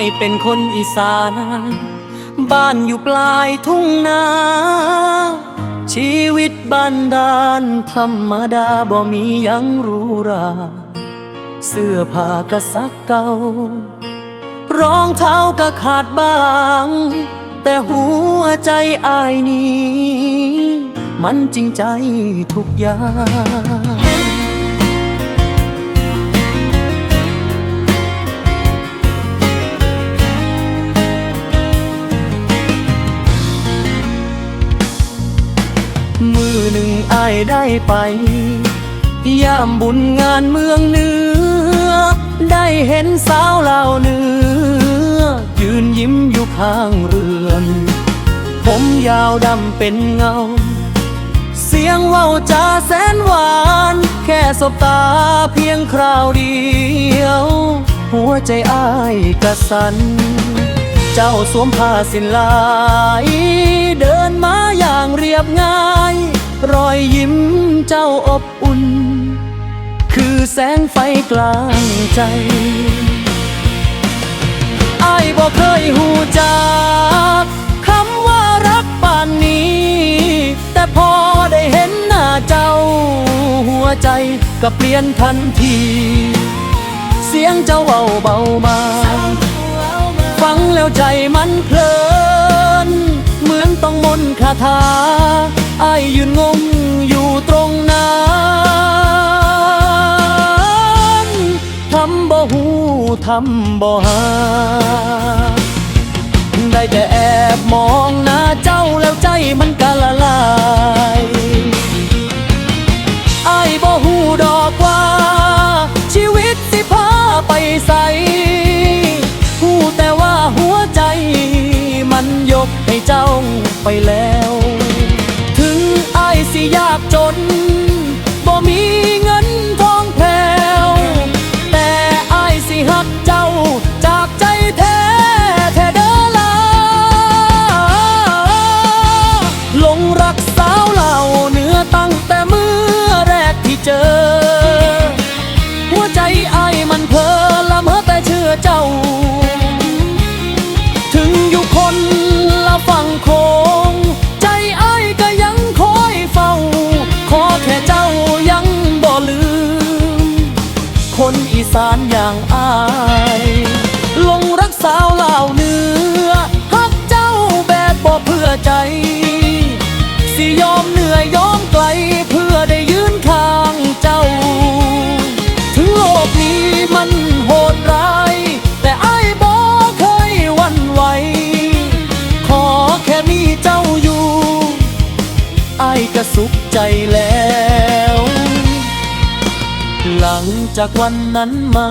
ายเป็นคนอีสาน บ้านอยู่ปลายทุ่งนา ชีวิตบ้านดานธรรมดาบ่มียังรูหรา เสื้อผ้ากะซักเก่ารองเท้าก็ขาดบาง แต่หัวใจอายนี้ มันจริงใจทุกอย่าง ยได้ไปยามบุญงานเมืองเหนือได้เห็นสาวเหล่าเนื้อ ยืนยิ้มอยู่ข้างเรือน ผมยาวดำเป็นเงา เสียงเว้าจาแสนหวาน แค่สบตาเพียงคราวเดียว หัวใจอ้ายกระสัน เจ้าสวมผ้าสินลาย เดินมาอย่างเรียบง่าย รอยยิ้มเจ้าอบอุ่น คือแสงไฟกลางใจอายบอกเคยหูจากคำว่ารักป่านนี้ แต่พอได้เห็นหน้าเจ้า หัวใจก็เปลี่ยนทันที เสียงเจ้าเบาเบามาฟังแล้วใจมันเพลิน เหมือนต้องมนต์คาถา อายยืนงงอยู่ตรงนั้นทำบ่หูทำบ่หา ได้แต่แอบมองหน้าเจ้าแล้วใจมันกะละลายอายบ่หูดอกว่า ชีวิตสิพาไปใสหูแต่ว่าหัวใจมันยกให้เจ้าไปแล้ว เจอ ก็สุขใจแล้ว หลังจากวันนั้นมา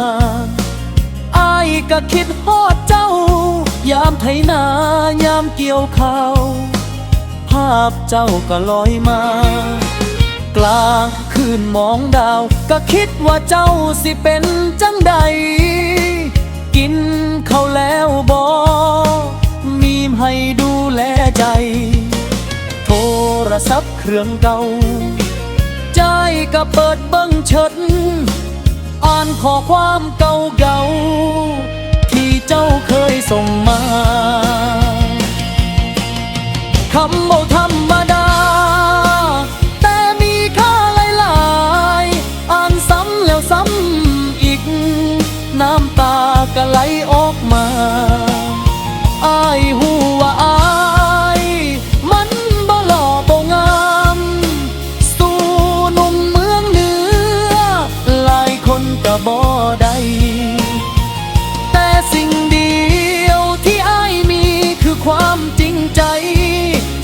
อายก็คิดฮอดเจ้า ยามไถนายามเกี่ยวข้าว ภาพเจ้าก็ลอยมา กลางคืนมองดาว ก็คิดว่าเจ้าสิเป็นจังใด กินเขาแล้ว รศัพท์เครื่องเก่า ใจก็เปิดเบิ้งเฉิดอ่านข้อความเก่าๆที่เจ้าเคยส่งมาคำโมธรรมดา แต่มีค่าหลายๆ อ่านซ้ำแล้วซ้ำอีก น้ำตาก็ไหลออกมา ก็บ่ได้แต่สิ่งเดียวที่อายมีคือความจริงใจ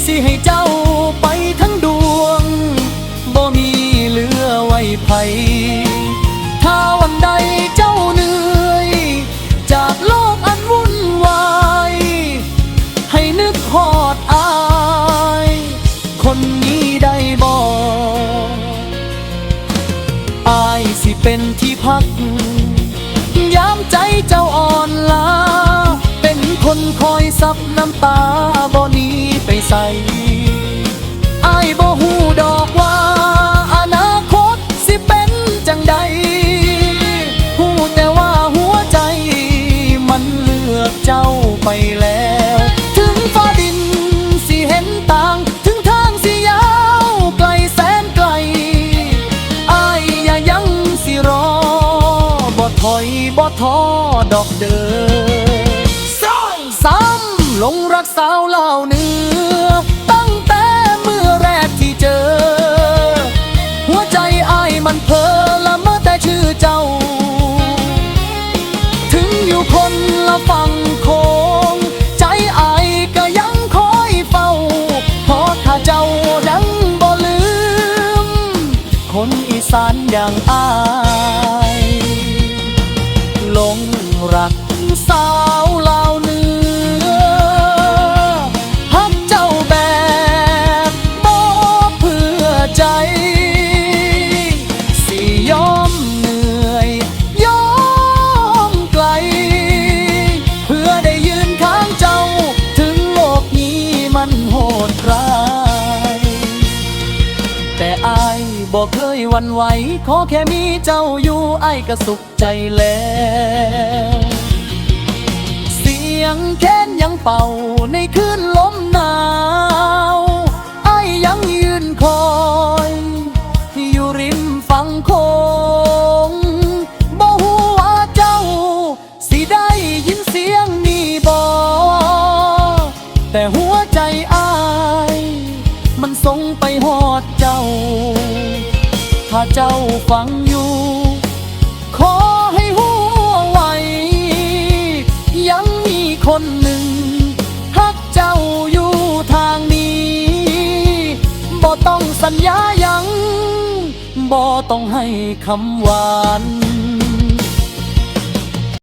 สิให้เจ้าไปทั้งดวง บ่มีเหลือไว้ไผ อายสิเป็นที่พัก ยามใจเจ้าอ่อนล้า เป็นคนคอยซับน้ำตาบ่หนี้ไปใส่อายบ่หูดอก ดอกเด้อซ้ำลงรักสาวเหล่าเนื้อ ตั้งแต่เมื่อแรกที่เจอ หัวใจอ้ายมันเพ้อละเมื่อแต่ชื่อเจ้า ถึงอยู่คนละฝั่งโคง ใจอายก็ยังคอยเฝ้า เพราะถ้าเจ้าดังบ่ลืม คนอีสานอย่างอาย รักสาวลาวเนือฮักเจ้าแบบบ่เพื่อใจ สิยอมเหนื่อย ยอมไกล เพื่อได้ยืนข้างเจ้า ถึงโลกนี้มันโหดร้าย แต่อายบอกเคยวันไหว ขอแค่มีเจ้าอยู่ไอ้ายก็สุขใจแล้ว งแค้นยังเป่าในคืนลมหนาวไอ้ยังยืนคอยอยู่ริมฝั่งโคงบ่ฮู้ว่าเจ้า สิได้ยินเสียงนี้บ่แต่หัวใจอาย มันส่งไปหอดเจ้า ถ้าเจ้าฟังอยู่ คนหนึ่งฮักเจ้าอยู่ทางนี้บ่ต้องสัญญาหยังบ่ต้องให้คำหวาน